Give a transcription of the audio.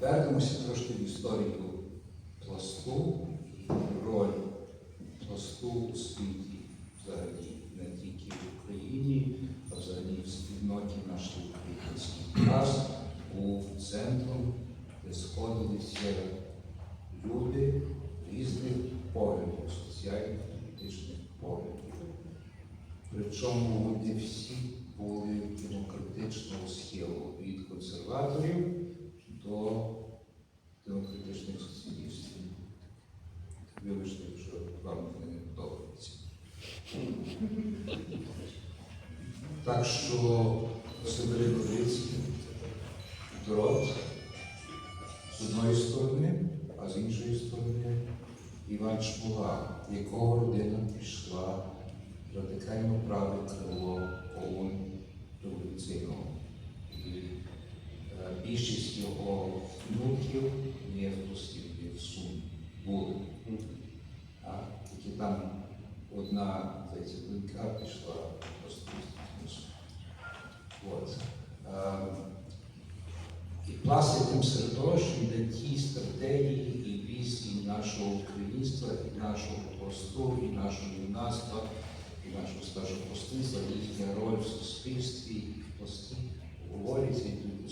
вернемося трошки в історію пласту і роль пласту у світі взагалі, не тільки в Україні, а взагалі в спільноті наших українських раз був центром, де сходилися люди різних поглядів, соціальних, політичних поглядів. Причому вони всі були демократичного схилу від консерваторів Вибачте, якщо вам не подобаються. Так що Новицький, дрот з одної сторони, а з іншої сторони Іван Шмуга, якого родина пішла радикально праве крило ОУН революційного. Е, більшість його внуків є в Сумі були. Тільки там одна донька пішла. От. І власне тим середовищем, де ті стратегії і візії нашого українства, і нашого посту, і нашого юнацтва, і нашого старшого постинства, їхня роль в суспільстві і в пості говориться і тут